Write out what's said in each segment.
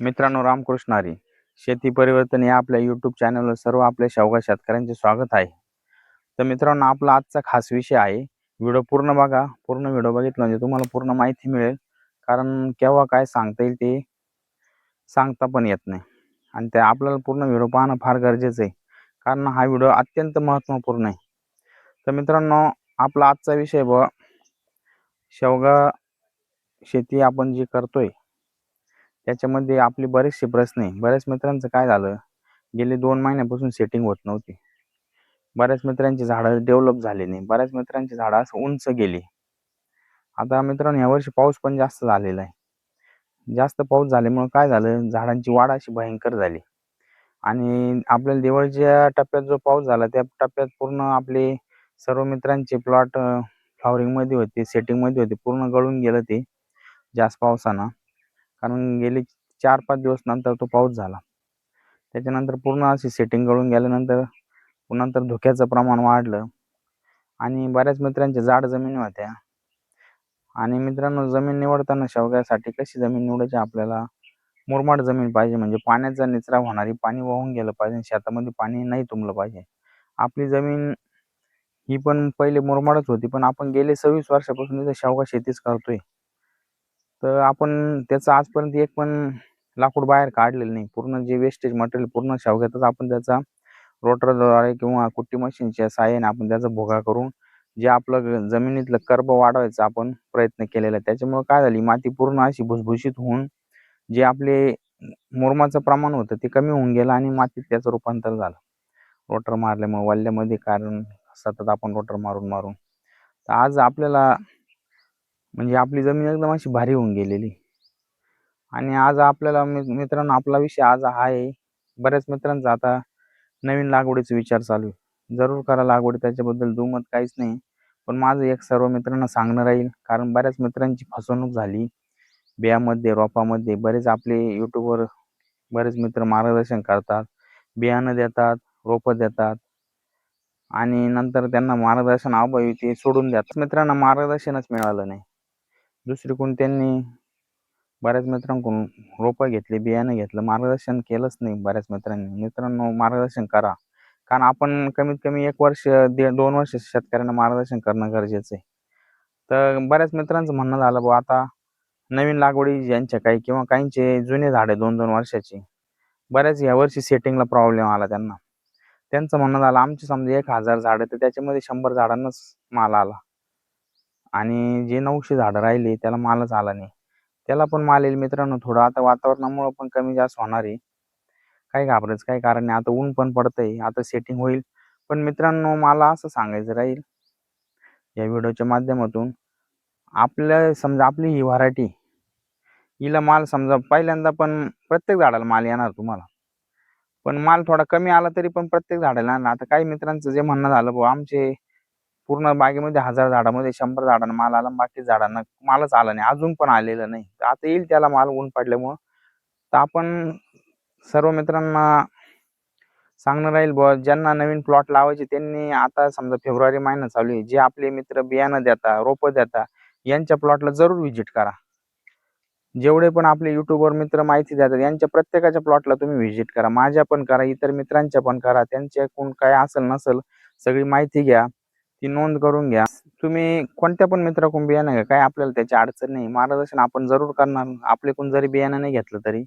मित्रांनो रामकृष्ण हरी. शेती परिवर्तन या आपल्या यूट्यूब चॅनलवर सर्व आपल्या शेवगा शेतकऱ्यांचे स्वागत आहे. तर मित्रांनो आपला आजचा खास विषय आहे. व्हिडिओ पूर्ण बघा. पूर्ण व्हिडिओ बघितला म्हणजे तुम्हाला पूर्ण माहिती मिळेल. कारण केव्हा काय सांगता येईल ते सांगता पण येत नाही. आणि ते आपल्याला पूर्ण व्हिडिओ पाहणं फार गरजेचं आहे. कारण हा व्हिडिओ अत्यंत महत्त्वपूर्ण आहे. तर मित्रांनो आपला आजचा विषय ब शेवगा शेती आपण जी करतोय त्याच्यामध्ये आपले बरेचसे प्रश्न आहे. बऱ्याच मित्रांचं काय झालं? गेले दोन महिन्यापासून सेटिंग होत नव्हती. बऱ्याच मित्रांची झाडं डेव्हलप झाले नाही. बऱ्याच मित्रांची झाडं असं उंच गेली. आता मित्रांनो यावर्षी पाऊस पण जास्त झालेला आहे. जास्त पाऊस झाल्यामुळे काय झालं? झाडांची वाढ अशी भयंकर झाली. आणि आपल्याला दिवाळीच्या टप्प्यात जो पाऊस झाला त्या टप्प्यात पूर्ण आपले सर्व मित्रांचे प्लॉट फ्लॉवरिंगमध्ये होते सेटिंगमध्ये होते पूर्ण गळून गेलं ते जास्त पावसानं. कारण गेले चार पाच दिवस नंतर तो पाऊस झाला. त्याच्यानंतर पूर्ण अशी सेटिंग गळून गेल्यानंतर नंतर धुक्याचं प्रमाण वाढलं. आणि बऱ्याच मित्रांच्या जाड जमिनी होत्या. आणि मित्रांनो जमीन निवडताना शेवग्यासाठी कशी जमीन निवडायची? आपल्याला मुरमाड जमीन पाहिजे. म्हणजे पाण्याचा निचरा होणारी पाणी वाहून गेलं पाहिजे. शेतामध्ये पाणी नाही तुंबलं पाहिजे. आपली जमीन ही पण पहिले मुरमाडच होती. पण आपण गेले सव्वीस वर्षापासून इथं शेवगा शेतीच करतोय. तर आपण त्याचं आजपर्यंत एक पण लाकूड बाहेर काढलेलं नाही. पूर्ण जे वेस्टेज मटेरियल पूर्ण शेवग्यातच आपण त्याचा रोटरद्वारे किंवा कुट्टी मशीनच्या साहाय्याने आपण त्याचा भोगा करून जे आपलं ग- जमिनीतलं कर्ब वाढवायचा आपण प्रयत्न केलेला आहे. त्याच्यामुळे काय झाली माती पूर्ण अशी भुसभुशीत होऊन जे आपले मुरमाचं प्रमाण होतं ते कमी होऊन गेलं आणि मातीत त्याचं रूपांतर झालं. रोटर मारल्यामुळे वल्ल्यामध्ये कारण सतत आपण रोटर मारून मारून. तर आज आपल्याला म्हणजे आपली जमीन एकदम अशी भारी होऊन गेलेली. आणि आज आपल्याला मि- मित्रांनो आपला विषय आज हा आहे. बऱ्याच मित्रांचा आता नवीन लागवडीचा विचार चालू आहे. जरूर करा लागवड त्याच्याबद्दल दुमत काहीच नाही. पण माझं एक सर्व मित्रांना सांगणं राहील कारण बऱ्याच मित्रांची फसवणूक झाली. बियामध्ये रोपामध्ये बरेच आपले यूट्यूबवर बरेच मित्र मार्गदर्शन करतात. बियाणं देतात रोपं देतात. आणि नंतर त्यांना मार्गदर्शन अभावी ते सोडून देतात. मित्रांना मार्गदर्शनच मिळालं नाही. दुसरीकडून त्यांनी बऱ्याच मित्रांकडून रोपं घेतली बियाणं घेतलं. मार्गदर्शन केलंच नाही बऱ्याच मित्रांनी. मित्रांनो मार्गदर्शन करा. कारण आपण कमीत कमी एक वर्ष दीड दोन वर्ष शेतकऱ्यांना मार्गदर्शन करणं गरजेचं आहे. तर बऱ्याच मित्रांचं म्हणणं झालं बा आता नवीन लागवडी ज्यांच्या काही किंवा काहींचे जुने झाडे दोन दोन वर्षाची. बऱ्याच यावर्षी सेटिंगला प्रॉब्लेम आला त्यांना. त्यांचं म्हणणं झालं आमचे समजा एक हजार झाडं तर त्याच्यामध्ये शंभर झाडांनाच माल आला. आणि जे नऊशे झाडं राहिली त्याला मालच आला नाही. त्याला पण माल येईल मित्रांनो थोडं. आता वातावरणामुळं पण कमी जास्त होणार आहे. काही घाबरायचं काही कारण नाही आता ऊन पण पडतंय. आता सेटिंग होईल. पण मित्रांनो मला असं सांगायचं राहील या व्हिडिओच्या माध्यमातून आपल्या समजा आपली ही व्हरायटी हिला माल समजा पहिल्यांदा पण प्रत्येक झाडाला माल येणार तुम्हाला. पण माल थोडा कमी आला तरी पण प्रत्येक झाडाला येणार आता काही मित्रांचं जे म्हणणं झालं बुवा आमचे पूर्ण बागेमध्ये हजार झाडामध्ये शंभर झाडांना माल आला बाकी झाडांना मालच आला नाही. अजून पण आलेलं नाही. आता येईल त्याला माल ऊन पडल्यामुळं. तर आपण सर्व मित्रांना सांगणं राहील बुवा ज्यांना नवीन प्लॉट लावायचे त्यांनी आता समजा फेब्रुवारी महिना चालू आहे जे आपले मित्र बियाणं देता रोपं देता यांच्या प्लॉटला जरूर व्हिजिट करा. जेवढे पण आपले युट्यूबवर मित्र माहिती देतात यांच्या प्रत्येकाच्या प्लॉटला तुम्ही व्हिजिट करा. माझ्या पण करा इतर मित्रांच्या पण करा. त्यांच्याकडून काय असेल नसेल सगळी माहिती घ्या. ती नोंद करून घ्या. तुम्ही कोणत्या पण मित्राकडून बियाणं घ्या काय आपल्याला त्याची अडचण नाही. मार्गदर्शन आपण जरूर करणार. आपल्याकडून जरी बियाणं नाही घेतलं तरी.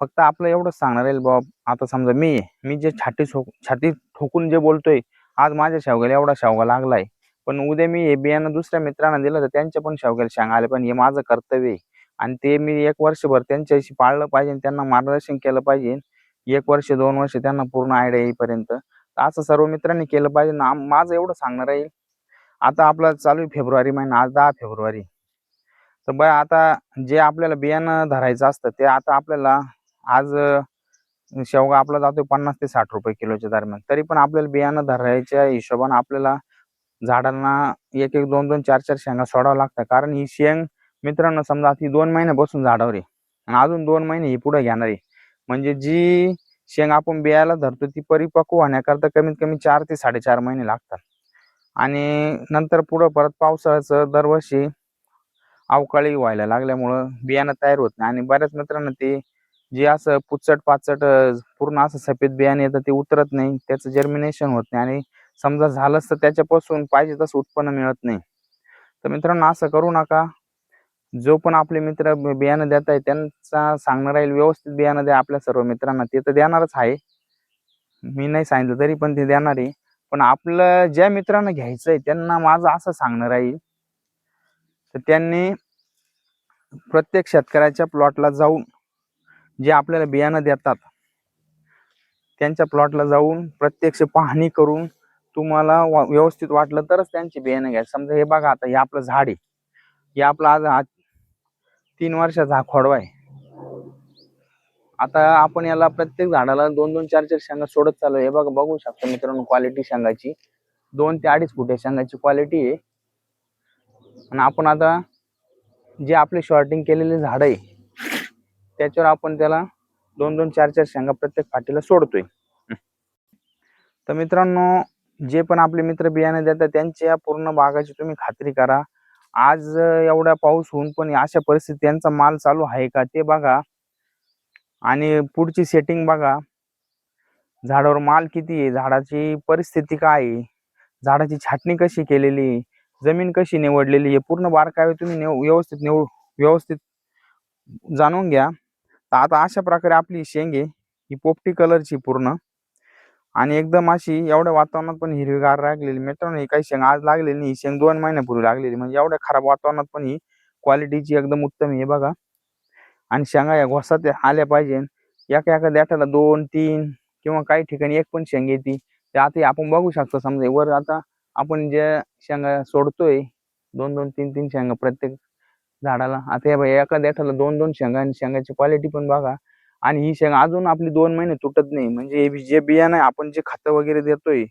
फक्त आपलं एवढंच सांगणार आहे बाबा आता समजा मी मी जे छाती ठोक छाती ठोकून जे बोलतोय आज माझ्या शेवग्याला एवढा शेवगा लागलाय. पण उद्या मी हे बियाणं दुसऱ्या मित्रांना दिलं तर त्यांच्या पण शेवग्याला शेंगा आले पण हे माझं कर्तव्य आहे. आणि ते मी एक वर्षभर त्यांच्याशी पाळलं पाहिजे त्यांना मार्गदर्शन केलं पाहिजे. एक वर्ष दोन वर्ष त्यांना पूर्ण आयडिया येईपर्यंत. असं सर्व मित्रांनी केलं पाहिजे ना. माझं एवढं सांगणार आहे आता आपला चालू आहे फेब्रुवारी महिना आज दहा फेब्रुवारी. तर बरं आता जे आपल्याला बियाणं धरायचं असतं ते आता आपल्याला आज शेवगा आपला जातोय पन्नास ते साठ रुपये किलोच्या दरम्यान. तरी पण आपल्याला बियाणं धरायच्या हिशोबानं आपल्याला झाडांना एक एक दोन दोन चार चार शेंगा सोडावं लागतं. कारण ही शेंग मित्रांनो समजा ती दोन महिन्यापासून झाडावर आहे. आणि अजून दोन महिने ही पुढे घेणार आहे. म्हणजे जी शेंग आपण बियाला धरतो ती परिपक्व होण्याकरता कमीत कमी चार ते साडेचार महिने लागतात. आणि नंतर पुढं परत पावसाळ्याचं दरवर्षी अवकाळी व्हायला लागल्यामुळं बियाणं तयार होत नाही. आणि बऱ्याच मित्रांना ते जे असं पुचट पाचट पूर्ण असं सफेद बियाणे येतं ते उतरत नाही. त्याचं जर्मिनेशन होत नाही. आणि समजा झालंच तर त्याच्यापासून पाहिजे तसं उत्पन्न मिळत नाही. तर मित्रांनो असं करू नका. जो पण आपले मित्र बियाणं देत आहे त्यांचा सांगणं राहील व्यवस्थित बियाणं द्या आपल्या सर्व मित्रांना. ते तर देणारच आहे. मी नाही सांगितलं तरी पण ते देणार आहे. पण आपलं ज्या मित्रांना घ्यायचं आहे त्यांना माझं असं सांगणं राहील. तर त्यांनी प्रत्येक शेतकऱ्याच्या प्लॉटला जाऊन जे आपल्याला बियाणं देतात त्यांच्या प्लॉटला जाऊन प्रत्यक्ष पाहणी करून तुम्हाला वा- व्यवस्थित वाटलं तरच त्यांची बियाणं घ्या समजा हे बघा आता हे आपलं झाड आहे. हे आपलं आज तीन वर्षाचा हा खोडवा आहे. आता आपण याला प्रत्येक झाडाला दोन दोन चार चार शेंगा सोडत चालू आहे हे बघा बघू शकता मित्रांनो क्वालिटी शेंगाची. दोन ते अडीच फुटे शेंगाची क्वालिटी आहे. आणि आपण आता जे आपले शॉर्टिंग केलेले झाड आहे त्याच्यावर आपण त्याला दोन दोन चार चार शेंगा प्रत्येक फाटीला सोडतोय. तर मित्रांनो जे पण आपले मित्र बियाणे देतात त्यांच्या पूर्ण बागाची तुम्ही खात्री करा. आज एवढा पाऊस होऊन पण अशा परिस्थितीत त्यांचा माल चालू आहे का ते बघा. आणि पुढची सेटिंग बघा. झाडावर माल किती आहे? झाडाची परिस्थिती काय आहे? झाडाची छाटणी कशी केलेली आहे? जमीन कशी निवडलेली आहे? पूर्ण बारकावे तुम्ही नेव व्यवस्थित निव व्यवस्थित जाणून घ्या. तर आता अशा प्रकारे आपली शेंगे ही पोपटी कलरची पूर्ण. आणि एकदम अशी एवढ्या वातावरणात पण हिरवीगार लागलेली मित्रांनो ही काही शेंग आज लागलेली नाही. ही शेंग दोन महिन्यापूर्वी लागलेली. म्हणजे एवढ्या खराब वातावरणात पण ही क्वालिटीची एकदम उत्तम आहे बघा. आणि शेंगा या घोसात आल्या पाहिजे. एका एका देठाला दोन तीन किंवा काही ठिकाणी एक पण शेंग येते. ते आता आपण बघू शकतो. समजा वर आता आपण जे शेंगा सोडतोय दोन दोन तीन तीन शेंगा प्रत्येक झाडाला. आता हे एका देठाला दोन दोन शेंगा आणि शेंगाची क्वालिटी पण बघा. आणि ही शेंगा अजून आपली दोन महिने तुटत नाही. म्हणजे जे बियाणं आहे, आपण जे खतं वगैरे देतोय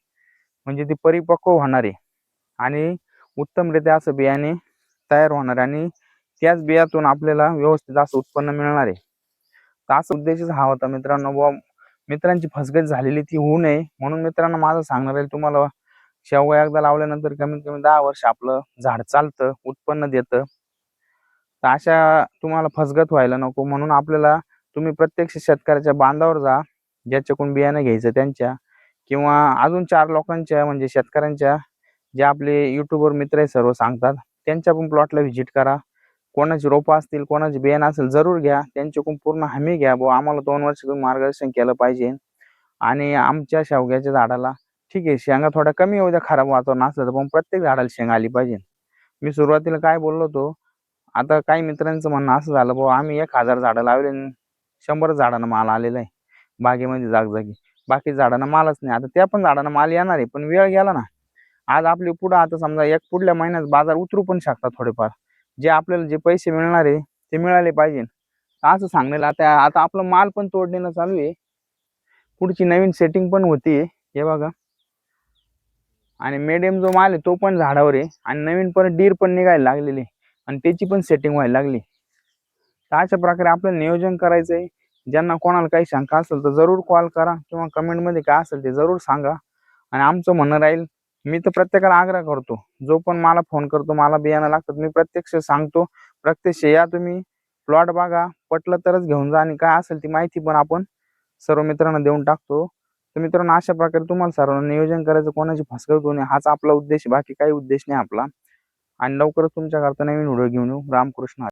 म्हणजे ते परिपक्व होणार आहे. आणि उत्तमरित्या असं बियाणे तयार होणार आहे आणि त्याच बियातून आपल्याला व्यवस्थित असं उत्पन्न मिळणार आहे. तर असा उद्देशच हा होता मित्रांनो. बुवा मित्रांची फसगत झालेली ती होऊ नये. म्हणून मित्रांनो माझं सांगणार आहे तुम्हाला शेवगा एकदा लावल्यानंतर कमीत कमी दहा वर्ष आपलं झाड चालतं उत्पन्न देतं. तर अशा तुम्हाला फसगत व्हायला नको. म्हणून आपल्याला तुम्ही प्रत्यक्ष शेतकऱ्याच्या बांधावर जा ज्याच्याकडून बियाणं घ्यायचं त्यांच्या किंवा अजून चार लोकांच्या म्हणजे शेतकऱ्यांच्या जे आपले युट्यूबवर मित्र आहे सर्व सांगतात त्यांच्या पण प्लॉटला व्हिजिट करा. कोणाची रोपं असतील कोणाची बियाणं असेल जरूर घ्या. त्यांच्याकडून पूर्ण हमी घ्या बुवा. आम्हाला दोन वर्ष मार्गदर्शन केलं पाहिजे. आणि आमच्या शेवग्याच्या झाडाला ठीक आहे शेंगा थोड्या कमी होऊ द्या खराब वातावरण असलं तर पण प्रत्येक झाडाला शेंगा आली पाहिजे. मी सुरुवातीला काय बोललो होतो आता काही मित्रांचं म्हणणं असं झालं बुवा आम्ही एक हजार झाडं लावले शंभर झाडांना माल आलेला आहे. बागेमध्ये जागजागी. बाकी झाडांना मालच नाही. आता त्या पण झाडांना माल येणार आहे पण वेळ गेला ना. आज आपली पुढं आता समजा एक पुढल्या महिन्यात बाजार उतरू पण शकतात थोडेफार. जे आपल्याला जे पैसे मिळणार आहे ते मिळाले पाहिजे. असं सांगण्याला आता आता आपलं माल पण तोडणं चालू आहे. पुढची नवीन सेटिंग पण होती. हे बघा. आणि मेडियम जो माल आहे तो पण झाडावर आहे. आणि नवीन पण डीर पण निघायला लागलेली आहे. आणि त्याची पण सेटिंग व्हायला लागली तर अशा प्रकारे आपल्याला नियोजन करायचं आहे ज्यांना कोणाला काही शंका असेल तर जरूर कॉल करा किंवा कमेंटमध्ये काय असेल ते जरूर सांगा. आणि आमचं म्हणणं राहील मी तर प्रत्येकाला आग्रह करतो. जो पण मला फोन करतो मला बियाणं लागतात मी प्रत्यक्ष सांगतो. प्रत्यक्ष या तुम्ही प्लॉट बघा. पटलं तरच घेऊन जा आणि काय असेल ती माहिती पण आपण सर्व मित्रांना देऊन टाकतो. तर मित्रांनो अशा प्रकारे तुम्हाला सर्वांना नियोजन करायचं कोणाची फसगत होऊ नये हाच आपला उद्देश बाकी काही उद्देश नाही आपला. आणि लवकरच तुमच्याकरता नवीन व्हिडिओ घेऊन येऊ. रामकृष्ण